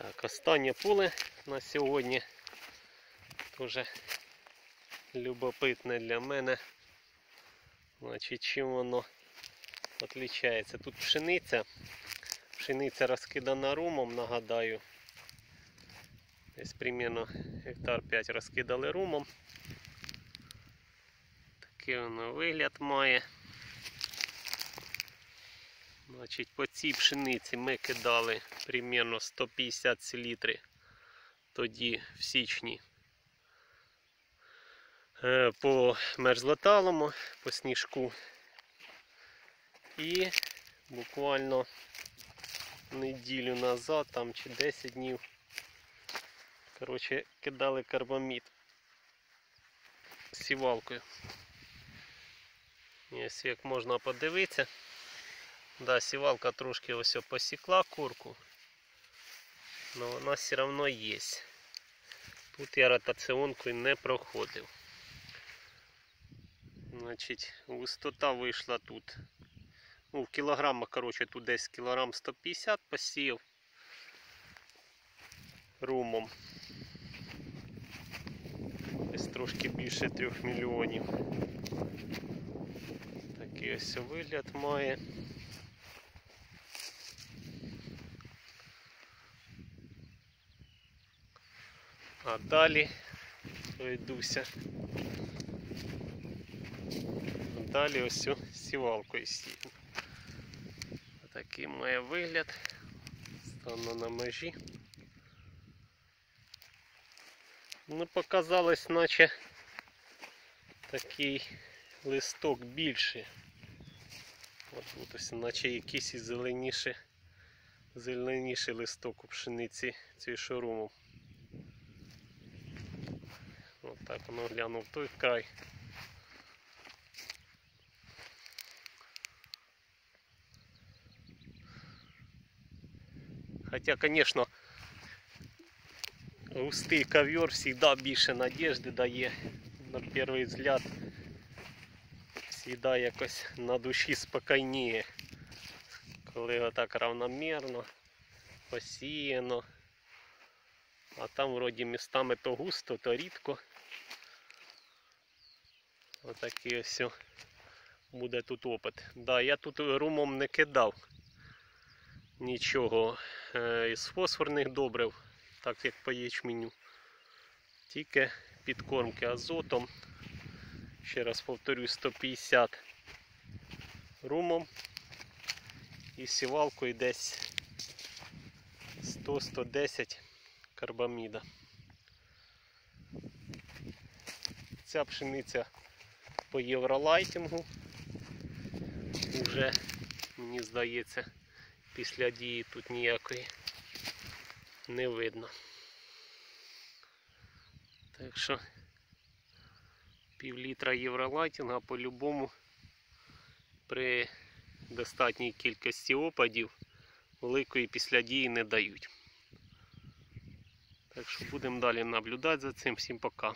Так, останнє поле на сьогодні. Дуже любопитне для мене. Значить, чим воно відрізняється? Тут пшениця. Пшениця розкидана румом, нагадаю. Десь примерно гектар 5 розкидали румом. Такий воно вигляд має. Значить, по цій пшениці ми кидали примерно 150 селітри тоді в січні. Е, По мерзлоталому, по сніжку. І буквально неділю назад, там чи 10 днів, коротше, кидали карбамід сівалкою. Ось як можна подивитися. Да, сівалка трошки ось посікла курку, але вона все одно є. Тут я ротаціонкою не проходив. Значить, густота вийшла тут. Ну, в кілограмах, коротше, тут десь кілограм 150 посіяв румом. Десь трошки більше 3 мільйонів. Такий ось вигляд має. А далі пройдуся. Далі ось цю сівалкою сію. Такий має вигляд. Стану на межі. Ну, показалось, наче такий листок більший. От тут ось, наче якийсь зеленіший, зеленіший листок у пшениці цієї шуруму. От так воно глянув той край. Хотя, конечно, густий ковер всегда більше надежди дає. На перший взгляд всегда якось на душі спокійніше. Коли отак равномірно, посіяно. А там вроді містами то густо, то рідко. Отакий ось буде тут опит. Да, я тут румом не кидав нічого е, із фосфорних добрив, так як по ячменю. Тільки підкормки азотом. Ще раз повторюю, 150 румом і сівалкою десь 100-110 карбаміда. Ця пшениця по євролайтингу вже, мені здається, після дії тут ніякої не видно. Так що пів літра євролайтинга по-любому при достатній кількості опадів великої після дії не дають. Так що будемо далі наблюдати за цим. Всім пока.